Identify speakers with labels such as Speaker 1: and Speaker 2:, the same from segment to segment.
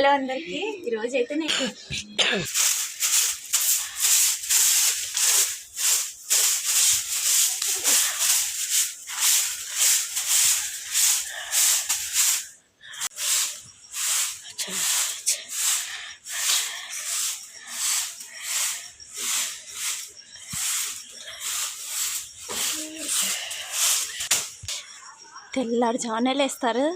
Speaker 1: Hello అందరికి. ఈరోజు అయితే నేను తెల్లారు జానలు వేస్తారు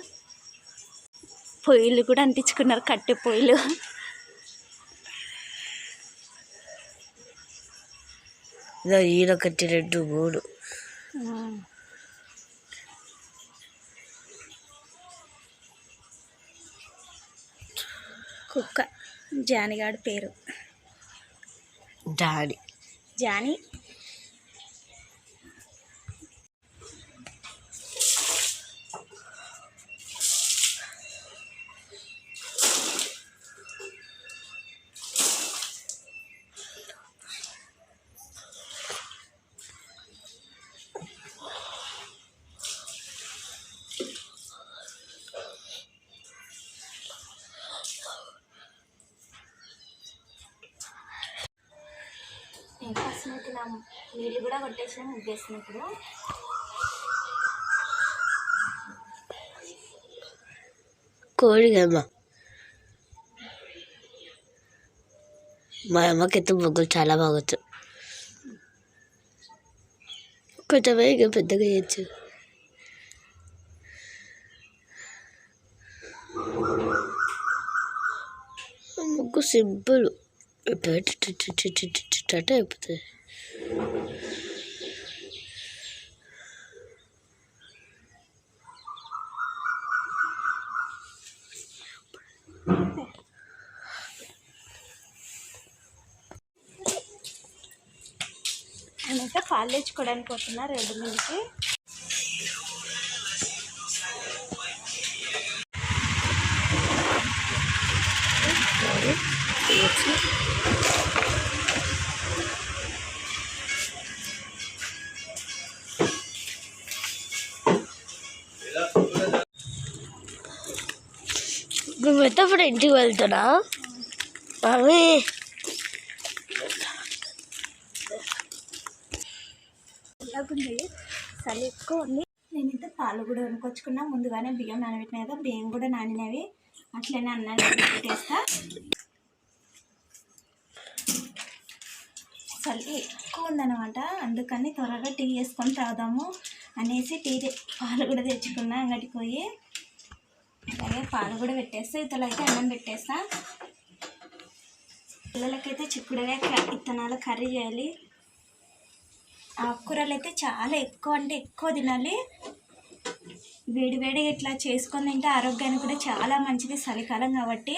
Speaker 1: పొయ్యిలు కూడా అంటించుకున్నారు కట్టె పొయ్యిలు.
Speaker 2: ఈయనొకటి రెండు మూడు.
Speaker 1: కుక్క. జానిగాడి పేరు.
Speaker 2: డాడీ.
Speaker 1: జాని. వస్తున్నట్టు నీళ్ళు కూడా కొట్టేసిన ముగ్గేసినప్పుడు
Speaker 2: కోడిగమ్మ మా అమ్మకైతే ముగ్గులు చాలా బాగొచ్చు కొంచెమే ఇంకా పెద్దగా చేయొచ్చు ముగ్గు సింపుల్ అంటే అయిపోతుంది
Speaker 1: నేనైతే పాలు తెచ్చుకోవడానికి పోతున్నా రెండు మిల్కి
Speaker 2: నువ్వైతే ఇప్పుడు ఇంటికి వెళ్తున్నా? అవి
Speaker 1: చలి ఎక్కువ ఉంది నేనైతే పాలు కూడా కొనుక్కొచ్చుకున్నా. ముందుగానే బియ్యం నానబెట్టిన కదా బియ్యం కూడా నానినవి. అట్లనే అన్నాను పెట్టేస్తా చలి ఎక్కువ ఉందనమాట అందుకని త్వరగా టీ చేసుకొని తాగుదాము అనేసి టీ పాలు కూడా తెచ్చుకున్నా అంగడికి పోయి. అలాగే పాలు కూడా పెట్టేస్తే. ఇతలు అయితే అన్నం పెట్టేస్తా. పిల్లలకైతే చిక్కుడుగా ఇత్తనాలు కర్రీ చేయాలి. ఆకుకూరలు అయితే చాలా ఎక్కువ అంటే ఎక్కువ తినాలి. వేడివేడి ఇట్లా చేసుకొని తింటే ఆరోగ్యానికి కూడా చాలా మంచిది చలికాలం కాబట్టి.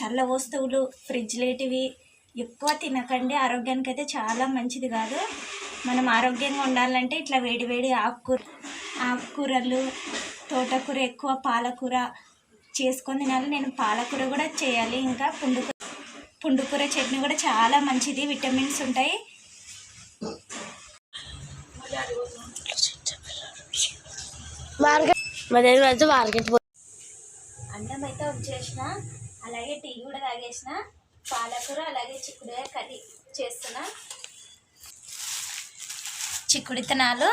Speaker 1: చల్ల వస్తువులు ఫ్రిడ్జ్ లేటివి ఎక్కువ తినకండి. ఆరోగ్యానికి అయితే చాలా మంచిది కాదు. మనం ఆరోగ్యంగా ఉండాలంటే ఇట్లా వేడి వేడి ఆకుకూర ఆకుకూరలు తోటకూర ఎక్కువ పాలకూర చేసుకొని తినాలి. నేను పాలకూర కూడా చేయాలి. ఇంకా పుండుకూర పుండుకూర చట్నీ కూడా చాలా మంచిది. విటమిన్స్ ఉంటాయి.
Speaker 2: మార్కెట్ మార్కెట్
Speaker 1: అన్నం అయితే వచ్చేసిన అలాగే టీ కూడా తాగేసిన. పాలకూర అలాగే చిక్కుడుకాయ కర్రీ చేస్తున్నా. చిక్కుడు విత్తనాలు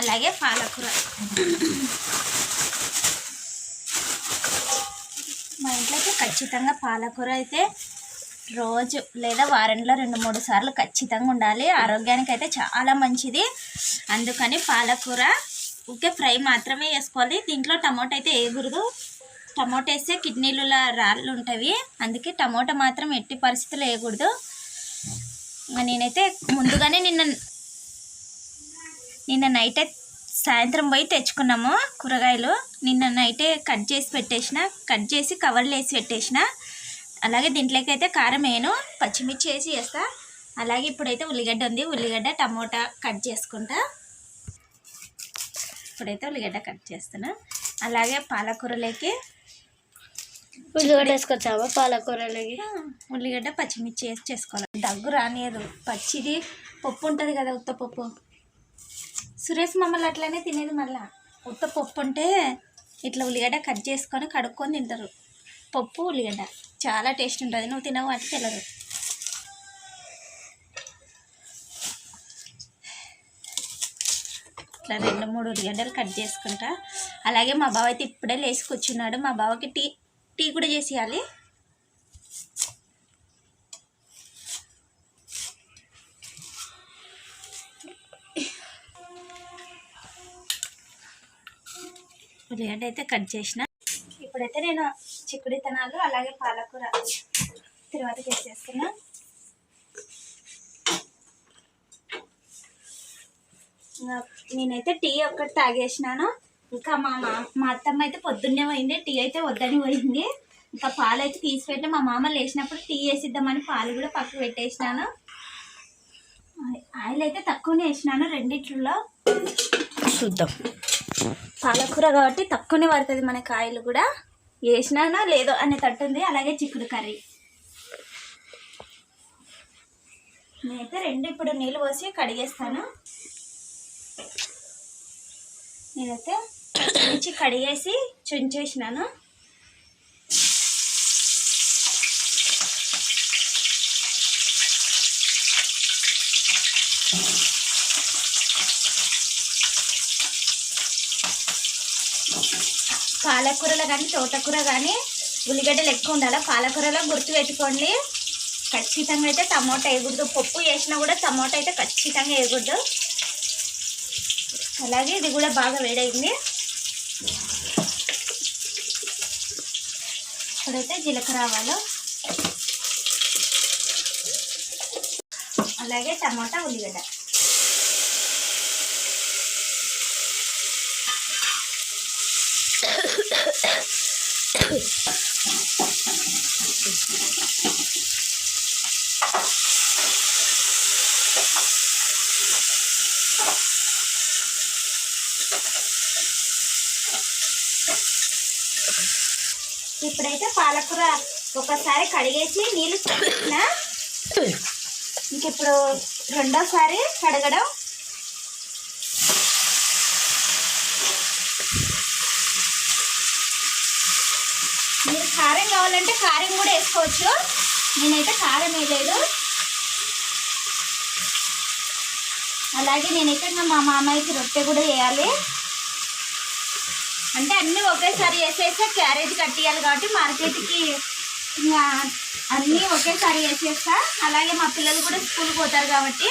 Speaker 1: అలాగే పాలకూర. మా ఇంట్లో అయితే ఖచ్చితంగా పాలకూర అయితే రోజు లేదా వారంలో రెండు మూడు సార్లు ఖచ్చితంగా ఉండాలి. ఆరోగ్యానికి అయితే చాలా మంచిది. అందుకని పాలకూర ఊకే ఫ్రై మాత్రమే వేసుకోవాలి. దీంట్లో టమాటో అయితే వేయకూడదు. టమాటో వేస్తే కిడ్నీల రాళ్ళు ఉంటాయి. అందుకే టమాటో మాత్రం ఎట్టి పరిస్థితులు వేయకూడదు. నేనైతే ముందుగానే నిన్న నిన్న నైటే సాయంత్రం పోయి తెచ్చుకున్నాము కూరగాయలు. నిన్న నైటే కట్ చేసి పెట్టేసిన కట్ చేసి కవర్లు వేసి పెట్టేసిన. అలాగే దీంట్లోకి అయితే కారం వేయను పచ్చిమిర్చి వేసి వేస్తా. అలాగే ఇప్పుడైతే ఉల్లిగడ్డ ఉంది. ఉల్లిగడ్డ టమోటా కట్ చేసుకుంటా. ఇప్పుడైతే ఉల్లిగడ్డ కట్ చేస్తున్నా. అలాగే పాలకూరలోకి
Speaker 2: ఉల్లిగడ్డ వేసుకొచ్చావా? పాలకూరలకి?
Speaker 1: ఉల్లిగడ్డ పచ్చిమిర్చి వేసి చేసుకోవాలి. దగ్గు రానియదు. పచ్చిది పప్పు ఉంటుంది కదా ఉత్త పప్పు. సురేష్ మమ్మల్ని అట్లనే తినేది మళ్ళా. ఉత్త పప్పు ఉంటే ఇట్లా ఉల్లిగడ్డ కట్ చేసుకొని కడుక్కొని తింటారు. పప్పు ఉల్లిగడ్డ. చాలా టేస్ట్ ఉంటుంది. నువ్వు తినవు అంటే తెలియదు ఇట్లా రెండు మూడు ఉల్లిగడ్డలు కట్ చేసుకుంటా. అలాగే మా బావ అయితే ఇప్పుడే లేచి కూర్చున్నాడు. మా బావకి టీ టీ కూడా చేసి ఉల్లిగడ్డ అయితే కట్ చేసిన. ఇప్పుడైతే నేను చిక్కుడు విత్తనాలు అలాగే పాలకూర తర్వాత వేసేస్తున్నా నేనైతే టీ ఒక్కటి తాగేసినాను. ఇంకా మా మా మా అత్తమ్మ అయితే పొద్దున్నే పోయింది. టీ అయితే వద్దని పోయింది. ఇంకా పాలు అయితే తీసి పెట్టి మా మామ లేచినప్పుడు టీ వేసిద్దామని పాలు కూడా పక్కకు పెట్టేసినాను. ఆయిల్ అయితే తక్కువనే వేసినాను రెండిట్లో
Speaker 2: చూద్దాం.
Speaker 1: పాలకూర కాబట్టి తక్కువనే పడుతుంది మన కాయలు కూడా. వేసినానా లేదో అనే తట్టుంది అలాగే చిక్కుడు కర్రీ. నేనైతే రెండు ఇప్పుడు నీళ్ళు పోసి కడిగేస్తాను. నేనైతే మంచి కడిగేసి చుంచేసినాను. పాలకూరలో కానీ తోటకూర కానీ ఉల్లిగడ్డలు ఎక్కువ ఉండాలి? పాలకూరలో గుర్తు పెట్టుకోండి. ఖచ్చితంగా అయితే టమోటా వేయకూడదు. పప్పు వేసినా కూడా టమోటా అయితే ఖచ్చితంగా వేయకూడదు. అలాగే ఇది కూడా బాగా వేడైంది. ఇప్పుడైతే జీలకర్ర ఆవాలు. అలాగే టమోటా ఉల్లిగడ్డ. ఇప్పుడైతే పాలకూర ఒకసారి కడిగేసి నీళ్ళు చల్లిన ఇంక ఇప్పుడు రెండోసారి కడగడం మీరు కారం కావాలంటే కారం కూడా వేసుకోవచ్చు. నేనైతే కారం వేయలేదు. అలాగే నేనైతే మా మామయ్యకి రొట్టె కూడా వేయాలి. అంటే అన్నీ ఒకేసారి వేసేస్తే క్యారేజ్ కట్టియాలి కాబట్టి మార్కెట్కి అన్నీ ఒకేసారి వేసేస్తా. అలాగే మా పిల్లలు కూడా స్కూల్కి పోతారు కాబట్టి.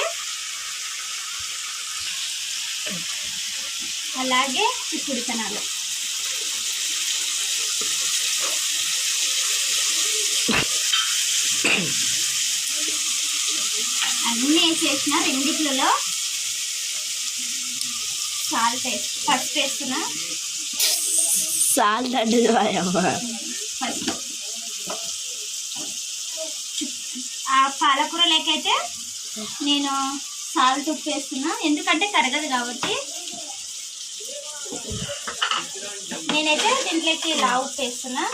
Speaker 1: అలాగే చిక్కుడు విత్తనాలు వేసేసిన రెండిట్లలో సాల్ట్ వేసి పసుపు వేస్తున్నా.
Speaker 2: సాల్ అంటే
Speaker 1: పసుపు ఆ పాలకూర లేకైతే నేను సాల్ట్ ఉప్పు వేస్తున్నా. ఎందుకంటే కరగదు కాబట్టి. నేనైతే దీంట్లోకి లా ఉప్పు వేస్తున్నా.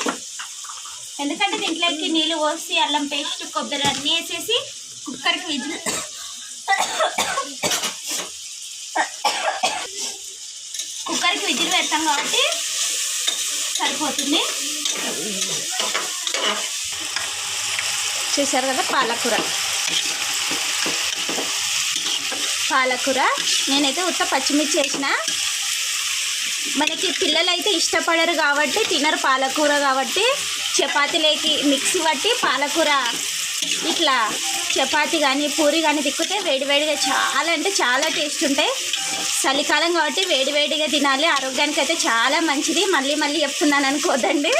Speaker 1: ఎందుకంటే దీంట్లోకి నీళ్ళు పోసి అల్లం పేస్ట్ కొబ్బరి అన్నీ వేసేసి కుక్కర్కి విజిల్ కుక్కర్కి విజిల్ పెడతాం కాబట్టి సరిపోతుంది. చూసారు కదా పాలకూర. పాలకూర నేనైతే ఉత్త పచ్చిమిర్చి వేసిన. మనకి పిల్లలు అయితే ఇష్టపడరు కాబట్టి తినరు పాలకూర కాబట్టి చపాతీలోకి మిక్సీ పట్టి పాలకూర ఇట్లా చపాతి కానీ పూరి కానీ తిక్కితే వేడివేడిగా చాలా అంటే చాలా టేస్ట్ ఉంటాయి. చలికాలం కాబట్టి వేడివేడిగా తినాలి. ఆరోగ్యానికి అయితే చాలా మంచిది. మళ్ళీ మళ్ళీ చెప్తున్నాను అనుకోదండి.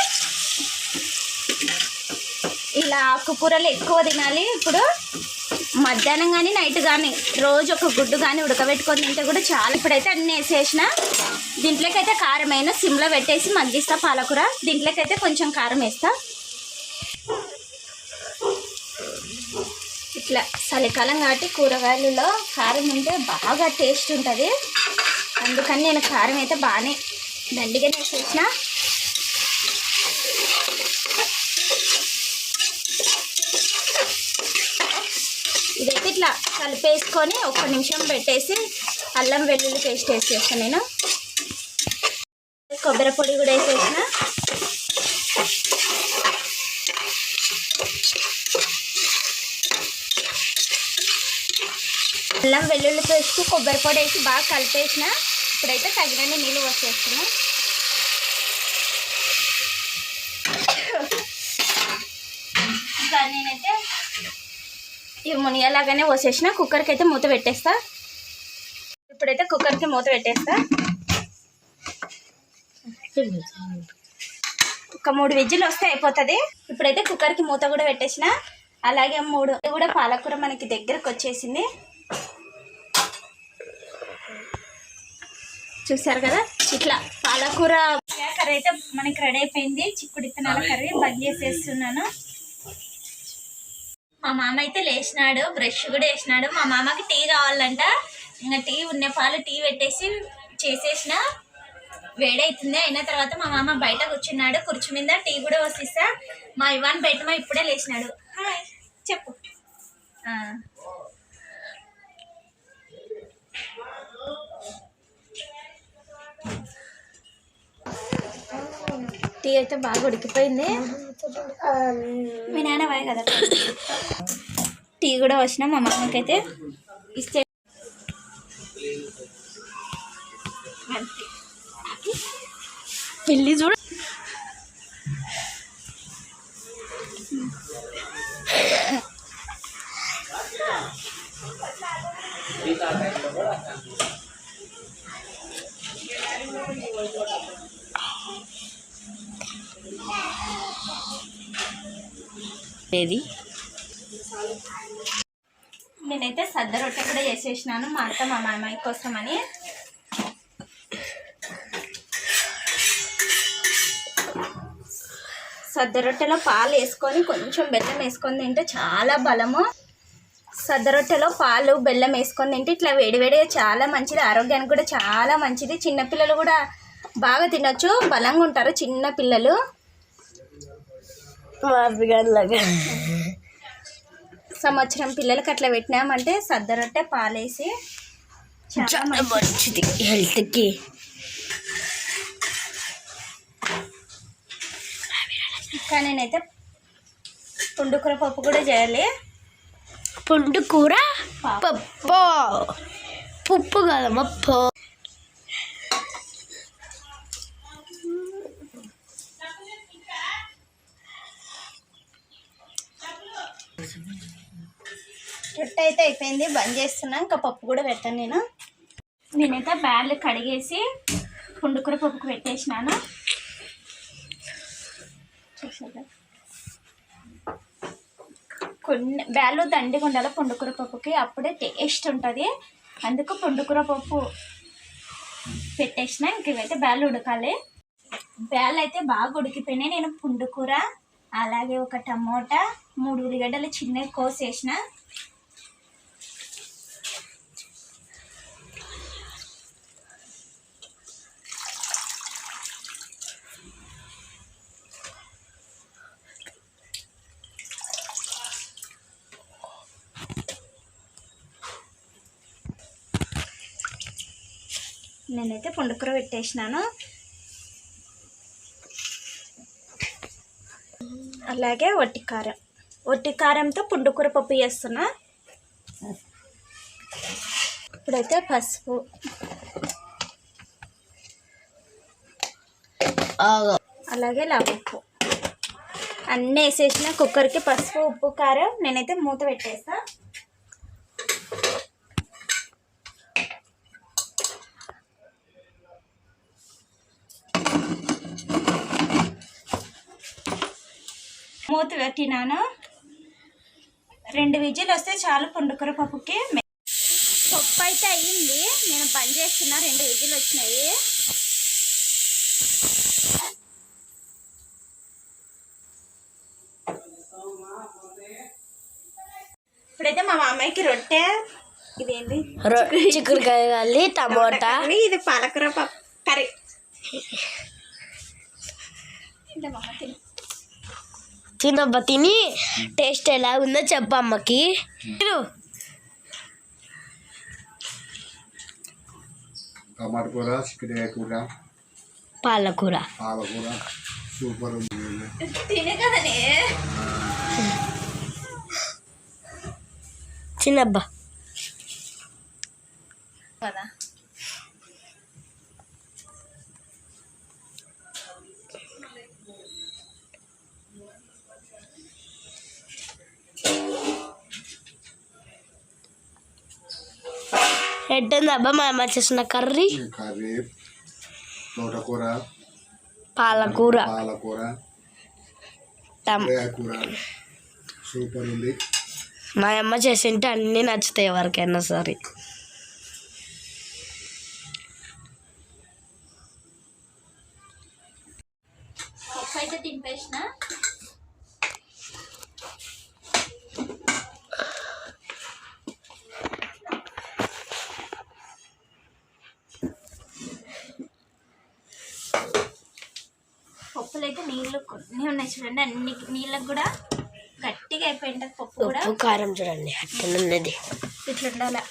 Speaker 1: ఇలా ఆకుకూరలు ఎక్కువ తినాలి. ఇప్పుడు మధ్యాహ్నం కానీ నైట్ కానీ రోజు ఒక గుడ్డు కానీ ఉడకబెట్టుకొని తింటే కూడా చాలా. ఇప్పుడైతే అన్నీ వేసేసిన. దీంట్లోకి అయితే కారం అయినా సిమ్లో పెట్టేసి మగ్గిస్తా పాలకూర. దీంట్లోకైతే కొంచెం కారం వేస్తా. ఇట్లా చలికాలం కాబట్టి కూరగాయలలో కారం ఉంటే బాగా టేస్ట్ ఉంటుంది. అందుకని నేను కారం అయితే బాగానే దండిగా వేసేసిన ఇదైతే ఇట్లా కలిపేసుకొని ఒక్క నిమిషం పెట్టేసి అల్లం వెల్లుల్లి పేస్ట్ వేసేస్తాను నేను. కొబ్బరి పొడి కూడా వేసేసిన. అల్లం వెల్లుల్లి పేస్ట్ కొబ్బరి పొడి వేసి బాగా కలిపేసిన. ఇప్పుడైతే తగినన్ని నీళ్ళు వచ్చేస్తున్నా ఇంకా నేనైతే ఇవి మునిగేలాగానే పోసేసిన. కుక్కర్కి అయితే మూత పెట్టేస్తా. ఇప్పుడైతే కుక్కర్కి మూత పెట్టేస్తా. ఒక మూడు విజిల్ వస్తే అయిపోతుంది. ఇప్పుడైతే కుక్కర్కి మూత కూడా పెట్టేసిన. అలాగే మూడు కూడా పాలకూర మనకి దగ్గరకు వచ్చేసింది. చూసారు కదా? ఇట్లా పాలకూర కర్రీ అయితే మనకి రెడీ అయిపోయింది. చిక్కుడు ఇత్తనాల కర్రీ బంద్ చేసేస్తున్నాను. మా మామ అయితే లేచినాడు. బ్రష్ కూడా వేసినాడు. మా మామకి టీ కావాలంట. ఇంకా టీ ఉన్న పాలు టీ పెట్టేసి చేసేసిన. వేడైతుంది. అయిన తర్వాత మా మామ బయట కూర్చున్నాడు కుర్చీ మీద టీ కూడా వసిస్తా మా ఇవాన్ బయట మా ఇప్పుడే లేచినాడు. హాయ్ చెప్పు. టీ అయితే బాగా ఉడికిపోయింది. మీ నాన్న వాయి కదా? టీ కూడా వచ్చిన మా మామకి అయితే ఇస్తే
Speaker 2: పెళ్ళి చూడ. ఏది
Speaker 1: నేనైతే సద్ద రొట్టె కూడా చేసేసినాను మా అత్త మా మామయ్య కోసమని. సద్ద రొట్టెలో పాలు వేసుకొని కొంచెం బెల్లం వేసుకొని తింటే చాలా బలము. సద్ద రొట్టెలో పాలు బెల్లం వేసుకొని తింటే ఇట్లా వేడివేడిగా చాలా మంచిది. ఆరోగ్యానికి కూడా చాలా మంచిది. చిన్నపిల్లలు కూడా బాగా తినొచ్చు బలంగా ఉంటారు చిన్న పిల్లలు.
Speaker 2: మాదిగల్లాగా
Speaker 1: సంవత్సరం పిల్లలకి అట్లా పెట్టినామంటే సద్ద రొట్టె పాలేసి చాలా మంచిది.
Speaker 2: హెల్త్కి.
Speaker 1: ఇంకా నేనైతే పుండుకూర పప్పు కూడా చేయాలి.
Speaker 2: పుండు కూర పప్పు. పప్పు. కదమ్మ పప్పు
Speaker 1: రొట్టె అయితే అయిపోయింది బంద్ చేస్తున్నా. ఇంకా పప్పు కూడా పెట్టాను నేను. నేనైతే బ్యాళ్ళు కడిగేసి పుండుకూర పప్పుకు పెట్టేసినాను. చూసారా? కొన్ని బ్యాళ్ళు దండిగా ఉండాలి పుండుకూర పప్పుకి. అప్పుడే టేస్ట్ ఉంటుంది. అందుకు పుండుకూర పప్పు పెట్టేసిన. ఇంక ఇవైతే బ్యాళ్ళు ఉడకాలి. బ్యాళ్ళు అయితే బాగా ఉడికిపోయినాయి. నేను పుండుకూర అలాగే ఒక టమోటా మూడు ఉల్లిగడ్డలు చిన్నవి కోసేసిన. నేనైతే పుండుకూర పెట్టేసినాను. అలాగే వట్టి కారం. వట్టి కారంతో పుండుకూర పప్పు చేస్తున్నా. ఇప్పుడైతే పసుపు. అలాగే లవంపు అన్నీ వేసేసిన కుక్కర్కి పసుపు ఉప్పు కారం నేనైతే మూత పెట్టేస్తా. మూత పెట్టినాను రెండు విజిల్ వస్తే చాలు పుండుకూర పప్పుకి. పప్పు అయితే అయ్యింది. నేను బంద్ చేస్తున్నా. రెండు విజిల్ వచ్చినాయి. ఇప్పుడైతే మా మామయ్యకి రొట్టె ఇదేంటి
Speaker 2: చిక్కుడుకాయ కాలి టమోటా.
Speaker 1: ఇది పాలకూర పప్పు కర్రీ. ఇంత మామ తిను.
Speaker 2: తినబ్బ తిని టేస్ట్ ఎలా ఉందో చెప్పమ్మకి తిను.
Speaker 3: టమాటా కూర చిక్కుడుకాయ కూర
Speaker 2: పాలకూర.
Speaker 3: పాలకూర సూపర్ ఉంది
Speaker 2: చిన్నబ్బా
Speaker 1: కదా?
Speaker 2: ఎట్టుంది అబ్బా మా అమ్మ చేసిన కర్రీ.
Speaker 3: కర్రీ తోటకూర
Speaker 2: పాలకూర.
Speaker 3: పాలకూర కూర సూపర్ ఉంది.
Speaker 2: మా అమ్మ చేసింటే అన్నీ నచ్చుతాయి ఎవరికైనా సరే.
Speaker 1: అయితే తింపేసిన. అయితే నీళ్ళు కొన్ని ఉన్నాయి చూడండి అన్ని నీళ్ళకు కూడా గట్టిగా అయిపోయి ఉంటుంది పప్పు కూడా.
Speaker 2: కారం చూడండి అట్టనున్నది
Speaker 1: ఇట్లా ఉండాలి?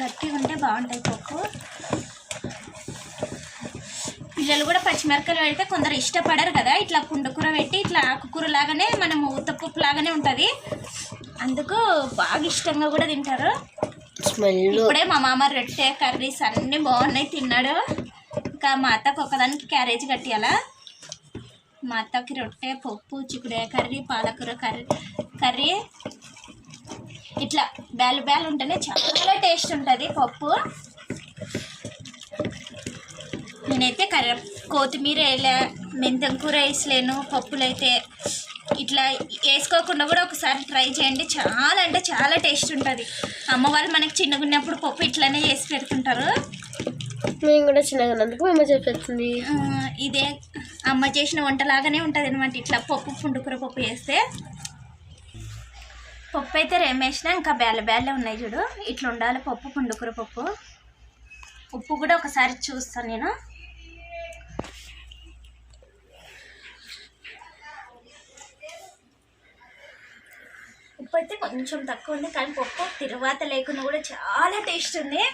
Speaker 1: గట్టిగా ఉంటే బాగుంటుంది పప్పు. పిల్లలు కూడా పచ్చిమిరపకాయలు పెడితే కొందరు ఇష్టపడరు కదా ఇట్లా పుండుకూర పెట్టి ఇట్లా ఆకుకూర లాగానే మనం ఉత్తపప్పు లాగానే ఉంటుంది. అందుకు బాగా ఇష్టంగా కూడా తింటారు. ఇప్పుడే మా మామ రొట్టె కర్రీస్ అన్నీ బాగున్నాయి తిన్నాడు. ఇంకా మా అత్తకు ఒకదానికి క్యారేజ్ కట్టియాలా? మా అత్తకి రొట్టె పప్పు చిక్కుడే కర్రీ పాలకూర కర్రీ కర్రీ. ఇట్లా బ్యాలు బ్యాలు ఉంటేనే చాలా టేస్ట్ ఉంటుంది పప్పు. నేనైతే కర్ర కొత్తిమీర వేయలే మెంతం కూర వేసలేను పప్పులు అయితే ఇట్లా వేసుకోకుండా కూడా ఒకసారి ట్రై చేయండి. చాలా అంటే చాలా టేస్ట్ ఉంటుంది. అమ్మ వాళ్ళు మనకి చిన్నగా ఉన్నప్పుడు పప్పు ఇట్లానే చేసి పెడుతుంటారు.
Speaker 2: మేము కూడా చిన్నగా ఉన్నందుకు అమ్మ చెప్పేస్తుంది.
Speaker 1: ఇదే అమ్మ చేసిన వంటలాగానే ఉంటుంది అనమాట ఇట్లా పప్పు పుండుకూర పప్పు చేస్తే. పప్పు అయితే రేమేసిన ఇంకా బేల బేలే ఉన్నాయి చూడు. ఇట్లా ఉండాలి పప్పు పుండుకూర పప్పు. ఉప్పు కూడా ఒకసారి చూస్తాను నేను. ఉప్పు అయితే కొంచెం తక్కువ ఉంది కానీ పప్పు తిరువాత లేకుండా కూడా చాలా టేస్ట్ ఉంది.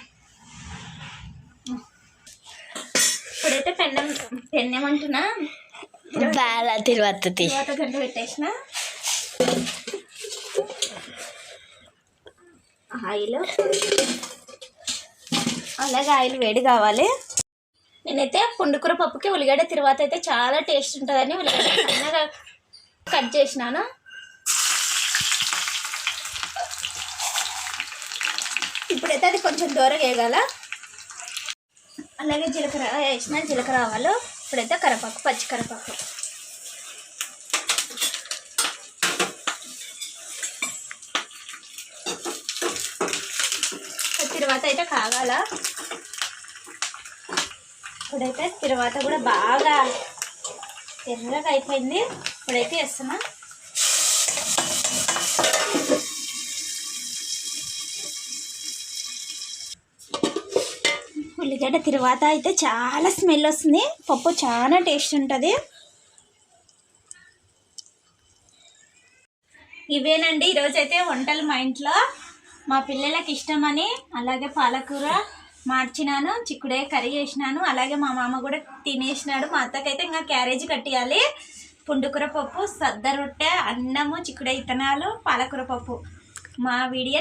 Speaker 1: ఇప్పుడైతే పెన్నం పెన్నెమంటున్నా
Speaker 2: బాల తిరువత్తది
Speaker 1: తర్వాత గంట పెట్టేసిన. ఆయిల్. అలాగే ఆయిల్ వేడి కావాలి. నేనైతే పుండుకూర పప్పుకి ఉల్లిగడ్డ తిరువాత అయితే చాలా టేస్ట్ ఉంటుందని ఉల్లిగడ్డ సన్నగా కట్ చేసినాను. ఇప్పుడైతే అది కొంచెం దూరంగా వేయగల అలాగే జీలకర్ర వేసిన జీలకర్ర ఆవాలు ఇప్పుడైతే కరపాకు పచ్చి కరపాకు తర్వాత అయితే కాగాల. ఇప్పుడైతే తర్వాత కూడా బాగా ఎర్రగా అయిపోయింది. ఇప్పుడైతే వేస్తున్నా. ఉల్లిగడ్డ తర్వాత అయితే చాలా స్మెల్ వస్తుంది. పప్పు చాలా టేస్ట్ ఉంటుంది. ఇవేనండి ఈరోజు అయితే వంటలు మా ఇంట్లో. మా పిల్లలకి ఇష్టమని అలాగే పాలకూర మార్చినాను చిక్కుడే కర్రీ చేసినాను అలాగే మా మామ కూడా తినేసినాడు. మా అత్తకైతే ఇంకా క్యారేజ్ కట్టియాలి. పుండుకూర పప్పు సద్ద రొట్టె అన్నము చిక్కుడే ఇత్తనాలు పాలకూర పప్పు. మా వీడియో